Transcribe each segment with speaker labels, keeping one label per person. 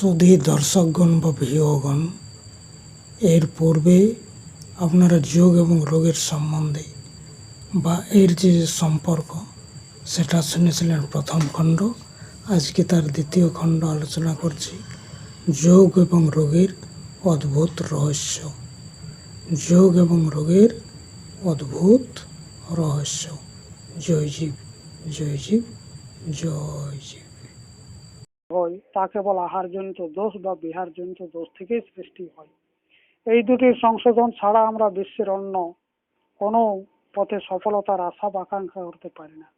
Speaker 1: সুধী দর্শকগণ বা ভিওগণ এর পূর্বে আপনারা যোগ এবং রোগের সম্বন্ধে বা এর যে সম্পর্ক, সেটা শুনেছিলেন প্রথম খণ্ড। আজকে তার দ্বিতীয় খণ্ড আলোচনা করছি। যোগ এবং রোগের অদ্ভুত রহস্য। যোগ এবং রোগের অদ্ভুত রহস্য। জয় জীব জয় জীব জয় জীব।
Speaker 2: হয় তা কেবল আহারজনিত দোষ বা বিহারজনিত দোষ থেকেই সৃষ্টি হয়। এই দুটির সংশোধন ছাড়া আমরা বিশ্বের অন্য কোনো পথে সফলতার আশা বা আকাঙ্ক্ষা করতে পারি না।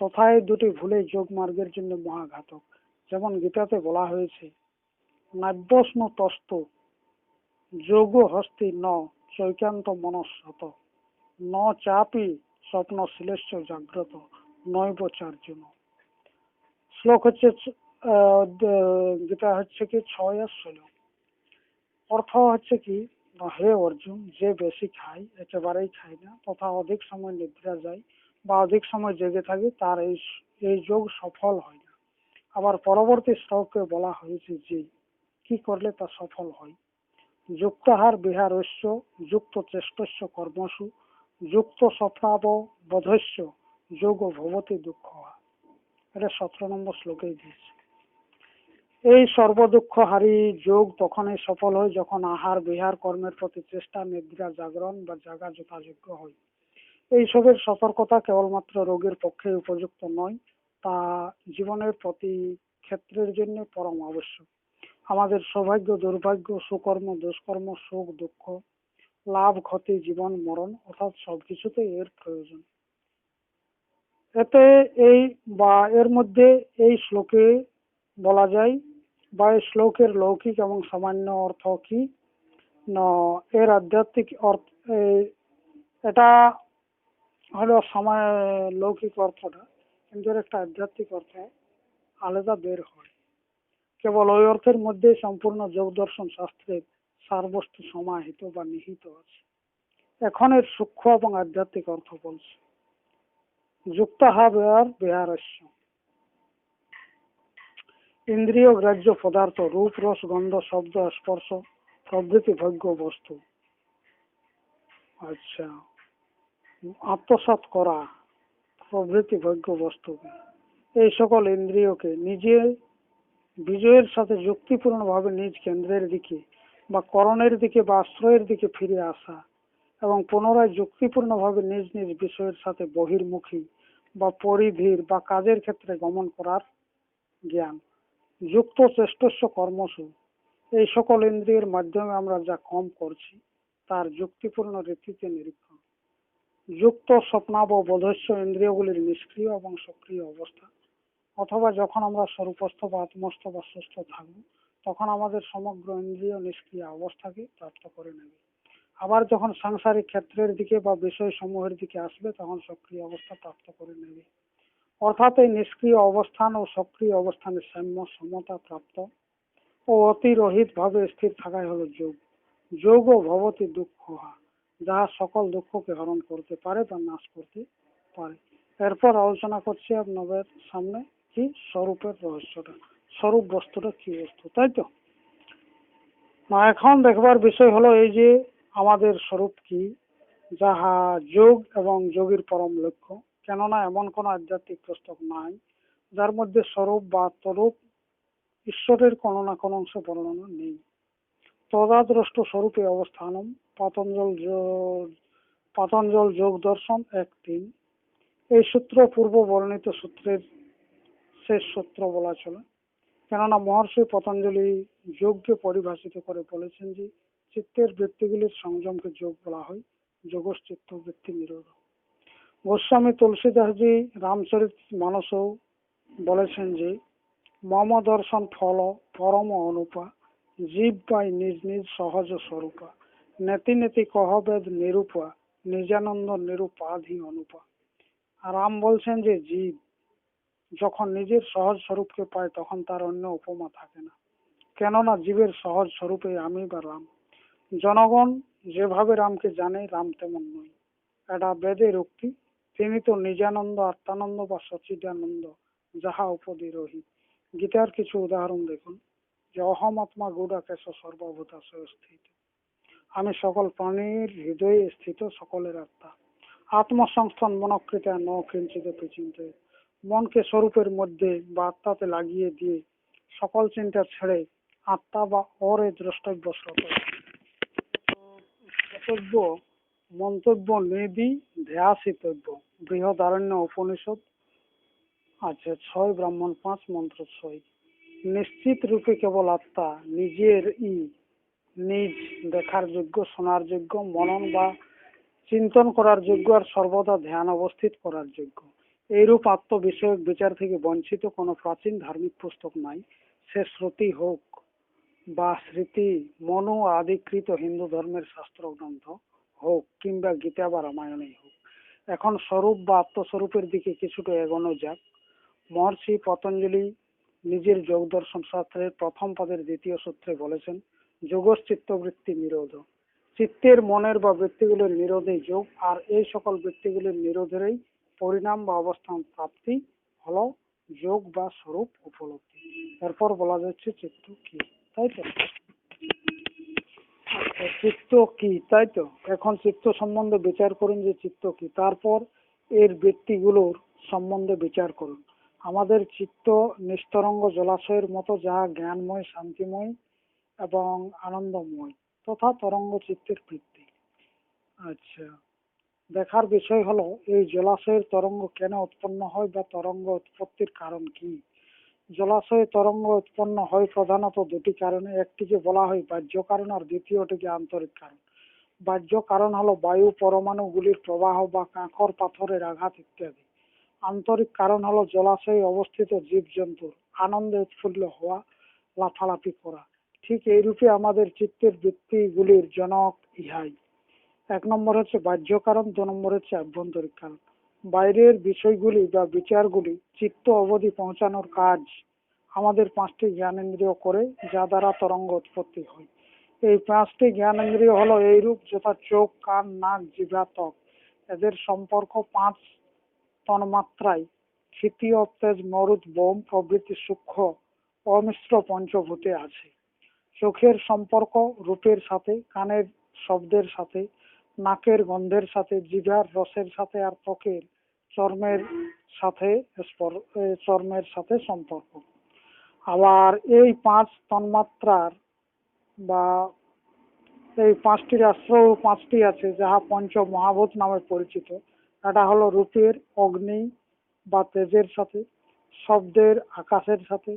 Speaker 2: তথা এই দুটি ভুলে যোগ মার্গের জন্য মহাঘাতক। যেমন গীতাতে বলা হয়েছে নাব্যস্ন তস্ত, যোগ হস্তি ন চৈকান্ত মনস্বত ন চাপি স্বপ্ন শ্লেষ্য জাগ্রত, নৈব চার্জুন। শ্লোক হচ্ছে যেটা হচ্ছে কি ছয় আর ষোলো। অর্থ হচ্ছে কি, হে অর্জুন, যে বেশি খায়, একেবারেই খায় না, তথা অধিক সময় নিদ্রা যায় বা অধিক সময় জেগে থাকে, তার এই এই যোগ সফল হয় না। আবার পরবর্তী শ্লোকে বলা হয়েছে যে, কি করলে তা সফল হয়? যুক্তাহার বিহারস্য, যুক্ত চেষ্টস্য কর্মসু, যুক্ত স্বপ্নাব বোধস্য, যোগ ভবতী দুঃখ এটা সতেরো নম্বর শ্লোকেই দিয়েছে। এই সর্বদুঃখ হারি যোগ তখনই সফল হয় যখন আহার, বিহার, কর্মের প্রতি চেষ্টা, নিদ্রা, জাগরণ বা জাগা যথাযোগ্য হয়। এইসবের সতর্কতা কেবলমাত্র রোগের পক্ষে উপযুক্ত নয়, তা জীবনের প্রতি ক্ষেত্রের জন্য পরম আবশ্যক। আমাদের সৌভাগ্য, দুর্ভাগ্য, সুকর্ম, দুষ্কর্ম, সুখ, দুঃখ, লাভ, ক্ষতি, জীবন, মরণ অর্থাৎ সবকিছুতে এর প্রয়োজন। এতে এই বা এর মধ্যে এই শ্লোকে বলা যায় বা এই শ্লোকের লৌকিক এবং সামান্য অর্থ কি? না, এর আধ্যাত্মিক অর্থ এটা হলো সময়, লৌকিক অর্থটা, কিন্তু একটা আধ্যাত্মিক অর্থ আলাদা বের হয়। কেবল ওই অর্থের মধ্যে সম্পূর্ণ যোগ দর্শন শাস্ত্রের সারবস্তু সমাহিত বা নিহিত আছে। এখন এর সূক্ষ্ম এবং আধ্যাত্মিক অর্থ বলছে। যুক্তাহা বিহার বিহারস্য। ইন্দ্রিয় গ্রাহ্য পদার্থ, রূপ, রস, গন্ধ, শব্দ, স্পর্শ, প্রভৃতি ভোগ্য বস্তু। আচ্ছা। আত্মসাৎ করা প্রভৃতি ভোগ্য বস্তু। এই সকল ইন্দ্রিয়কে নিজে বিজয়ের সাথে যুক্তিপূর্ণ ভাবে নিজ কেন্দ্রের দিকে বা করণের দিকে বা আশ্রয়ের দিকে ফিরে আসা এবং পুনরায় যুক্তিপূর্ণ ভাবে নিজ নিজ বিষয়ের সাথে বহির্মুখী বা পরিধির বা কাজের ক্ষেত্রে গমন করার জ্ঞান। যুক্ত চেষ্টস্য কর্মসু। এই সকল ইন্দ্রিয়ের মাধ্যমে আমরা যা কম করছি, তার যুক্তিপূর্ণ রীতিতে নিরীক্ষণ যুক্ত স্বপ্নাব বোধস্য ইন্দ্রিয়গুলির নিষ্ক্রিয় এবং সক্রিয় অবস্থা। অথবা যখন আমরা স্বরূপস্থ বা আত্মস্থ বা সুস্থ থাকব, তখন আমাদের সমগ্র ইন্দ্রিয় নিষ্ক্রিয় অবস্থাকে প্রাপ্ত করে নেবে। আবার যখন সাংসারিক ক্ষেত্রের দিকে বা বিষয় সমূহের দিকে আসবে, তখন সক্রিয় অবস্থা প্রাপ্ত করে নেবে। অর্থাৎ এই নিষ্ক্রিয় অবস্থান ও সক্রিয় অবস্থানের সাম্য সমতা প্রাপ্ত ও অতিরহিত ভাবে স্থির থাকাই হলো যোগ। যোগ ও ভবতী দুঃখ যাহা সকল দুঃখকে হরণ করতে পারে বা নাশ করতে পারে। এরপর আলোচনা করছি আপনাদের সামনে কি স্বরূপের রহস্যটা, স্বরূপ বস্তুটা কি বস্তু, তাই তো? না, এখন দেখবার বিষয় হলো এই যে আমাদের স্বরূপ কি, যাহা যোগ এবং যোগীর পরম লক্ষ্য। কেননা এমন কোন আধ্যাত্মিক পুস্তক নাই, যার মধ্যে স্বরূপ বা তরূপ ঈশ্বরের কোনো না কোনো অংশ বর্ণনা নেই। তদাদ্রষ্ট স্বরূপে অবস্থানম পতঞ্জল পতঞ্জল যোগ দর্শন এক তিন। এই সূত্র পূর্ব বর্ণিত সূত্রের শেষ সূত্র বলা চলে। কেননা মহর্ষি পতঞ্জলি যোগকে পরিভাষিত করে বলেছেন যে, চিত্তের বৃত্তিগুলির সংযমকে যোগ বলা হয়, যোগশ্চিত্ত বৃত্তি নিরোধ গোস্বামী তুলসীদাসজি রামচরিত মানসও বলেছেন যে মম দর্শন ফল পরম অনুপা, জীব পাই নিজ নিজ সহজ স্বরূপা, নেতি নেতি কহবেদ নিরূপা, নিজানন্দ নিরূপাধি অনুপা। আর রাম বলছেন যে, জীব যখন নিজের সহজ স্বরূপকে পায় তখন তার অন্য উপমা থাকে না। কেননা জীবের সহজ স্বরূপে আমি বা রাম। জনগণ যেভাবে রামকে জানে, রাম তেমন নয়। এটা বেদের উক্তি তিনি তো নিজানন্দ, আত্মানন্দ বা সচিদানন্দ, যাহা উপদি রহি। গীতার কিছু উদাহরণ দেখুন, যে অহম আত্মা গৌড়াকেশ সর্বভূতাশয় স্থিত আমি সকল প্রাণীর হৃদয়ে স্থিত সকলের আত্মা। আত্মসংস্থান মনকৃতা ন কিঞ্চিত চিন্তে মনকে স্বরূপের মধ্যে বা আত্মাতে লাগিয়ে দিয়ে সকল চিন্তা ছেড়ে আত্মা বা অরে দ্রষ্টব্য শ্রত মন্তব্য নিধি ধ্যাসিতব্য। বৃহদারণ্য উপনিষদ। আচ্ছা ছয়, ব্রাহ্মণ পাঁচ, মন্ত্র ছয়। নিশ্চিত রূপে কেবল আত্মা, নিজের ই, নিজ দেখার যোগ্য, শোনার যোগ্য, মনন বা চিন্তন করার যোগ্য আর সর্বদা ধ্যান অবস্থিত করার যোগ্য। এইরূপ আত্ম বিষয়ক বিচার থেকে বঞ্চিত কোনো প্রাচীন ধার্মিক পুস্তক নাই। সে শ্রুতি হোক বা স্মৃতি, মনো আদিকৃত হিন্দু ধর্মের শাস্ত্র গ্রন্থ হোক কিংবা গীতা বা রামায়ণেই হোক। এখন স্বরূপ বা আত্মস্বরূপের দিকে কিছুটা এগোনো যাক। মহর্ষি পতঞ্জলি নিজের যোগ দর্শন শাস্ত্রের প্রথম পদের দ্বিতীয় সূত্রে বলেছেন যোগস চিত্তবৃত্তি নিরোধ। চিত্তের মনের বা বৃত্তিগুলির নিরোধেই যোগ, আর এই সকল বৃত্তিগুলির নিরোধেরই পরিণাম বা অবস্থান প্রাপ্তি হলো যোগ বা স্বরূপ উপলব্ধি। এরপর বলা যাচ্ছে চিত্ত কি। তাই তো? চিত্ত কি, তাই তো? এখন চিত্ত সম্বন্ধে বিচার করুন যে চিত্ত কি। তারপর এর ব্যক্তিগুলোর সম্বন্ধে বিচার করুন। আমাদের চিত্ত নিস্তরঙ্গ জলাশয়ের মতো যাহা জ্ঞানময়, শান্তিময় এবং আনন্দময়, তথা তরঙ্গ চিত্তের বৃত্তি আচ্ছা দেখার বিষয় হলো, এই জলাশয়ের তরঙ্গ কেন উৎপন্ন হয় বা তরঙ্গ উৎপত্তির কারণ কি? জলাশয়ে তরঙ্গ উৎপন্ন হয় প্রধানত দুটি কারণে। একটিকে বলা হয় বাহ্য কারণ আর দ্বিতীয়টিকে আন্তরিক কারণ। বাহ্য কারণ হলো বায়ু পরমাণুগুলির প্রবাহ বা কাঁকর, পাথরের আঘাত ইত্যাদি। আন্তরিক কারণ হলো জলাশয়ে অবস্থিত জীবজন্তুর আনন্দে উৎফুল্ল হওয়া, লাফালাফি করা। ঠিক এইরূপে আমাদের চিত্তের বৃত্তিগুলির জনক ইহাই। এক নম্বর হচ্ছে বাহ্য কারণ, দু নম্বর হচ্ছে আভ্যন্তরিক কারণ। বাইরের বিষয়গুলি বা বিচারগুলি চিত্ত অবধি পৌঁছানোর কাজ আমাদের পাঁচটি জ্ঞানেন্দ্রিয় করে, যা দ্বারা তরঙ্গ উৎপত্তি হয়। এই পাঁচটি জ্ঞানেন্দ্রিয় হলো এইরূপ যথা চোখ, কান, নাক, জিভা, ত্বক। এদের সম্পর্ক পাঁচ তন্মাত্রায় ক্ষিতীয় তেজ, মরুদ, বোম, প্রভৃতি সূক্ষ্ম, অমিশ্র পঞ্চভূতে আছে। চোখের সম্পর্ক রূপের সাথে, কানের শব্দের সাথে নাকের গন্ধের সাথে, জিভার রসের সাথে আর ত্বকের চর্মের সাথে চর্মের সাথে সম্পর্ক। আবার এই পাঁচ তন্মাত্রার বা এই পাঁচটির আশ্রয় পাঁচটি আছে যাহা পঞ্চ মহাভূত নামে পরিচিত। এটা হলো রূপের, অগ্নি বা তেজের সাথে, শব্দের, আকাশের সাথে,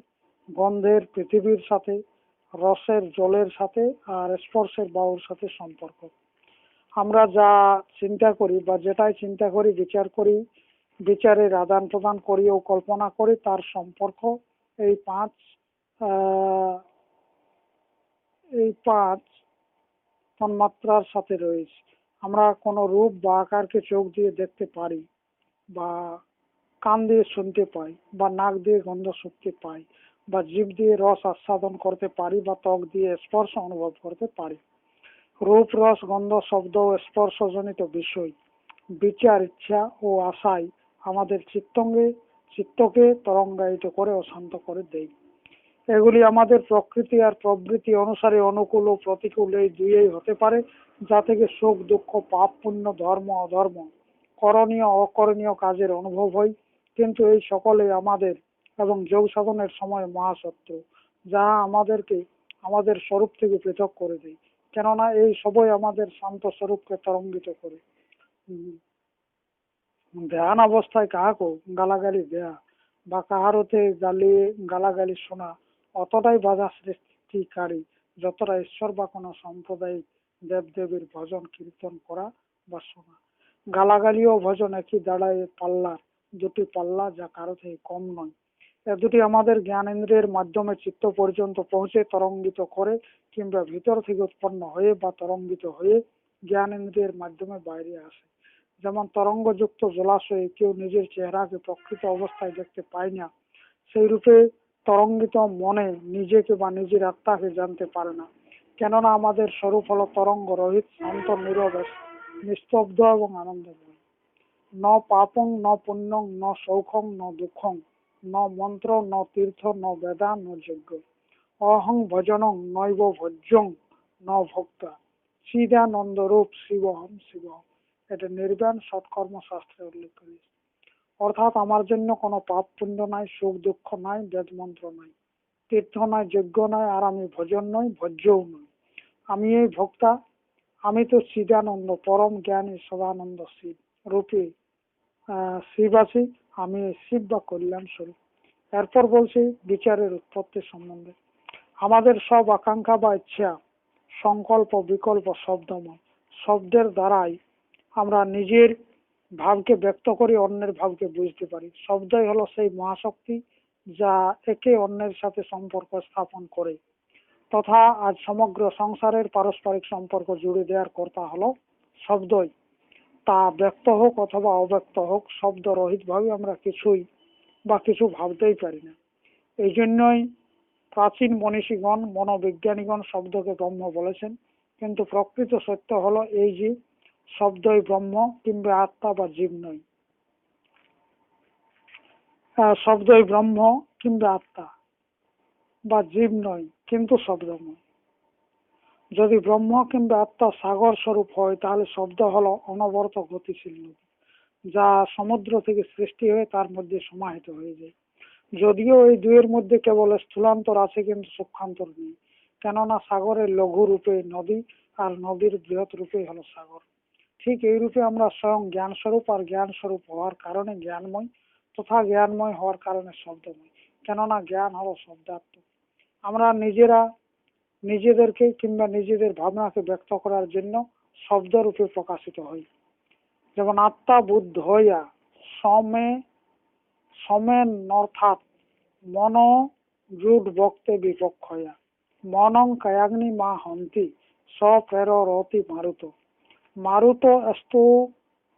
Speaker 2: গন্ধের, পৃথিবীর সাথে, রসের, জলের সাথে আর স্পর্শের বায়ুর সাথে সম্পর্ক। আমরা যা চিন্তা করি বা যেটাই চিন্তা করি, বিচার করি, বিচারের আদান প্রদান করি ও কল্পনা করি, তার সম্পর্ক এই পাঁচ এই পাঁচ তন্মাত্রার সাথে রয়েছে। আমরা কোনো রূপ বা আকারকে চোখ দিয়ে দেখতে পারি বা কান দিয়ে শুনতে পাই বা নাক দিয়ে গন্ধ শুকতে পাই বা জিভ দিয়ে রস আস্বাদন করতে পারি বা ত্বক দিয়ে স্পর্শ অনুভব করতে পারি। রূপ, রস, গন্ধ, শব্দ ও স্পর্শজনিত বিষয়। বিচার, ইচ্ছা ও আশায় আমাদের চিত্তঙ্গে, চিত্তকে তরঙ্গায়িত করে ও শান্ত করে দেয়। এগুলি আমাদের প্রকৃতি আর প্রবৃত্তি অনুসারে অনুকূল ও প্রতিকূল এই দুইই হতে পারে, যা থেকে সুখ, দুঃখ, পাপ, পুণ্য, ধর্ম, অধর্ম, করণীয়, অকরণীয় কাজের অনুভব হয়। কিন্তু এই সকলে আমাদের এবং যোগ সাধনের সময় মহাসত্য যা আমাদেরকে, আমাদের স্বরূপ থেকে পৃথক করে দেয়। কেননা এই সবই আমাদের শান্ত স্বরূপকে তরঙ্গিত করে। ধ্যান অবস্থায় কাহাকে গালাগালি দেয়া বা কাহার হতে গালি, গালাগালি শোনা অতটাই বাধা সৃষ্টিকারী, যতটা ঈশ্বর বা কোনো সাম্প্রদায়িক দেবদেবীর ভজন, কীর্তন করা বা শোনা। গালাগালি ও ভজন একই দাঁড়ায় পাল্লার, দুটি পাল্লা যা কারও থেকে কম নয়। দুটি আমাদের জ্ঞানেন্দ্রিয়ের মাধ্যমে চিত্ত পর্যন্ত পৌঁছে তরঙ্গিত করে কিংবা ভিতর থেকে উৎপন্ন হয়ে বা তরঙ্গিত হয়ে জ্ঞানেন্দ্রিয়ের মাধ্যমে বাইরে আসে। যেমন তরঙ্গযুক্ত জলাশয়ে কেউ নিজের চেহারাকে প্রকৃত অবস্থায় দেখতে পায় না, সেই রূপে তরঙ্গিত মনে নিজেকে বা নিজের আত্মাকে জানতে পারে না। কেননা আমাদের স্বরূপ হলো তরঙ্গ রহিত, শান্ত, নীরব, নিস্তব্ধ এবং আনন্দময়। ন পাপং, ন পুণ্যং, ন সৌখং, ন দুঃখং। ন মন্ত্র, ন তীর্থ, ন বেদা, ন যজ্ঞ। অহং ভজনং নৈব ভজ্যং, ন ভক্তা। চিদানন্দ রূপ শিবহম শিবহম। এটা নির্বাণ সৎকর্ম শাস্ত্রে উল্লেখ করেছে অর্থাৎ আমার জন্য কোনো পাপ পুণ্য নাই, সুখ দুঃখ নাই, বেদ মন্ত্র নাই। তীর্থ নয় যজ্ঞ নয় আর আমি ভজন নই, ভজ্যও নই। আমি এই ভক্তা, আমি তো চিদানন্দ, পরম জ্ঞানী সদানন্দ শিব, রূপে শিব আছি আমি বা কল্যাণ স্বরূপ এরপর বলছি, বিচারের উৎপত্তি সম্বন্ধে। আমাদের সব আকাঙ্ক্ষা বা ইচ্ছা, সংকল্প, বিকল্প, শব্দময়। শব্দের দ্বারাই আমরা নিজের ভাবকে ব্যক্ত করি, অন্যের ভাবকে বুঝতে পারি। শব্দই হলো সেই মহাশক্তি যা একে অন্যের সাথে সম্পর্ক স্থাপন করে। তথা আজ সমগ্র সংসারের পারস্পরিক সম্পর্ক জুড়ে দেওয়ার কর্তা হলো শব্দই। তা ব্যক্ত হোক অথবা অব্যক্ত হোক, শব্দ রহিত ভাবে আমরা কিছুই বা কিছু ভাবতেই পারি না। এই জন্যই প্রাচীন মনীষীগণ, মনোবিজ্ঞানীগণ শব্দকে ব্রহ্ম বলেছেন। কিন্তু প্রকৃত সত্য হলো এই যে, শব্দই ব্রহ্ম কিংবা আত্মা বা জীব নয়। শব্দই ব্রহ্ম কিংবা আত্মা বা জীব নয়, কিন্তু শব্দময় যদি ব্রহ্ম কিংবা আত্মা সাগর স্বরূপ হয়, তাহলে শব্দ হলো অনবরত গতিশীল যা সমুদ্র থেকে সৃষ্টি হয়ে তার মধ্যে সমাহিত হয়ে যায়। যদিও এই দুয়ের মধ্যে কেবল স্থূলান্তর আছে, কিন্তু সূক্ষ্মান্তর নেই। কেননা সাগরের লঘু রূপে নদী আর নদীর বৃহৎ রূপে হলো সাগর। ঠিক এই রূপে আমরা স্বয়ং জ্ঞান স্বরূপ আর জ্ঞান স্বরূপ হওয়ার কারণে জ্ঞানময় তথা জ্ঞানময় হওয়ার কারণে শব্দময়। কেননা জ্ঞান হলো শব্দার্থ। আমরা নিজেরা নিজেদেরকে কিংবা নিজেদের ভাবনাকে ব্যক্ত করার জন্য শব্দরূপে প্রকাশিত হই যেমন আত্মা বুদ্ধ হইয়া সমে, সমেন অর্থাৎ মন জুট বক্তে বিপক্ষয়া মনং কায়াগ্নি মা হন্তি সপ্রের রতি মারুত। মারুত অস্তু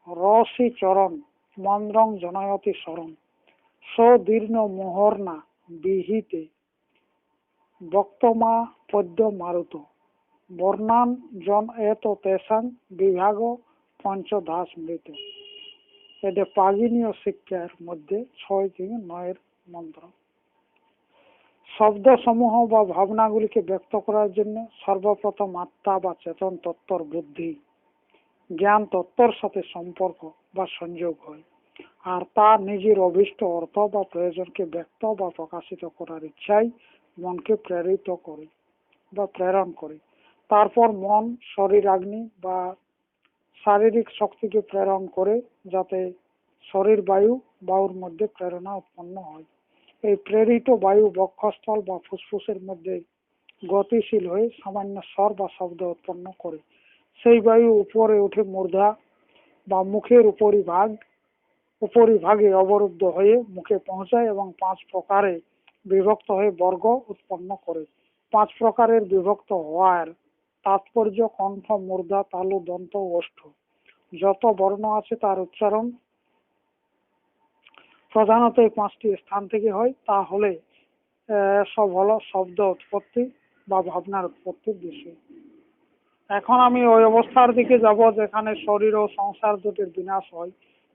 Speaker 2: রসি চরণ, মন্দ্রং জনয়তি শরণ। সদীর্ণ মোহর্ণা বিহিতে বক্তমা পদ্য মারুত। বর্ণান জন এত তেসাং বিভাগ পঞ্চদাস মৃত। এটা পাগিনীয় শিক্ষার মধ্যে ছয় থেকে নয়ের মন্ত্র। শব্দ সমূহ বা ভাবনাগুলিকে ব্যক্ত করার জন্য সর্বপ্রথম আত্মা বা চেতন তত্ত্বর বুদ্ধি। জ্ঞান তত্ত্বর সাথে সম্পর্ক বা সংযোগ হয়। আর তা নিজের অভিষ্ট অর্থ বা প্রয়োজনকে ব্যক্ত বা প্রকাশিত করার ইচ্ছাই মনকে প্রেরিত করে বা প্রেরণ করে। তারপর মন, শরীর অগ্নি বা শারীরিক শক্তিকে প্রেরণ করে যাতে শরীর, বায়ু বায়ুর মধ্যে প্রেরণা উৎপন্ন হয়। এই প্রেরিত বায়ু বক্ষস্থল বা ফুসফুসের মধ্যে গতিশীল হয়ে সামান্য স্বর বা শব্দ উৎপন্ন করে। সেই বায়ু উপরে উঠে মূর্ধা বা মুখের উপরিভাগ, উপরিভাগে অবরুদ্ধ হয়ে মুখে পৌঁছায় এবং পাঁচ প্রকারে বিভক্ত হয়ে বর্গ উৎপন্ন করে। পাঁচ প্রকারের বিভক্ত হওয়ার তাৎপর্য কণ্ঠ মূর্ধা তালু, দন্ত ওষ্ঠ। যত বর্ণ আছে তার উচ্চারণ প্রধানত এই পাঁচটি স্থান থেকে হয়। তাহলে সব হলো শব্দ উৎপত্তি বা ভাবনার উৎপত্তির বিষয়। এখন আমি ওই অবস্থার দিকে যাব যেখানে শরীর ও সংসার দুটির বিনাশ হয়।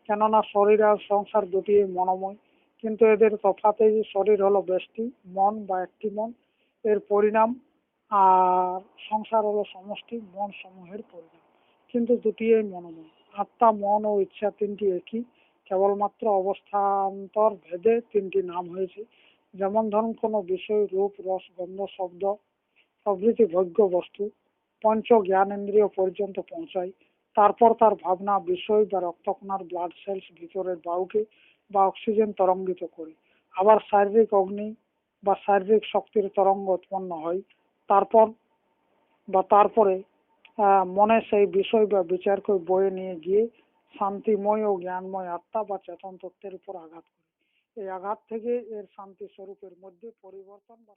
Speaker 2: কেননা শরীর আর সংসার দুটি মনোময়। কিন্তু এদের তফাতে শরীর হলো বেষ্টি, মন বা একটি মন, এর পরিণাম আর সংসার হলো সমষ্টি, মন সমূহের পরিণাম। কিন্তু দুটিই মনোময়। আত্মা, মন ও ইচ্ছা তিনটি একই। কেবলমাত্র অবস্থান্তর ভেদে তিনটি নাম হয়েছে। যেমন ধরুন, কোনো বিষয়, রূপ, রস, গন্ধ, শব্দ, প্রভৃতি ভোগ্য বস্তু, পঞ্চ জ্ঞানেন্দ্রিয় পর্যন্ত পৌঁছায়। তারপর তার ভাবনা, বিষয় বা রক্তকণার ব্লাড সেলস ভিতরের বায়ুকে বা অক্সিজেন তরঙ্গিত করে। আবার শারীরিক অগ্নি বা শারীরিক শক্তির তরঙ্গ উৎপন্ন হয়। তারপর বা তারপরে মনে সেই বিষয় বা বিচারকে বয়ে নিয়ে গিয়ে শান্তিময় ও জ্ঞানময় আত্মা বা চেতন তত্ত্বের উপর আঘাত করে। এই আঘাত থেকে এর শান্তি স্বরূপের মধ্যে পরিবর্তন বা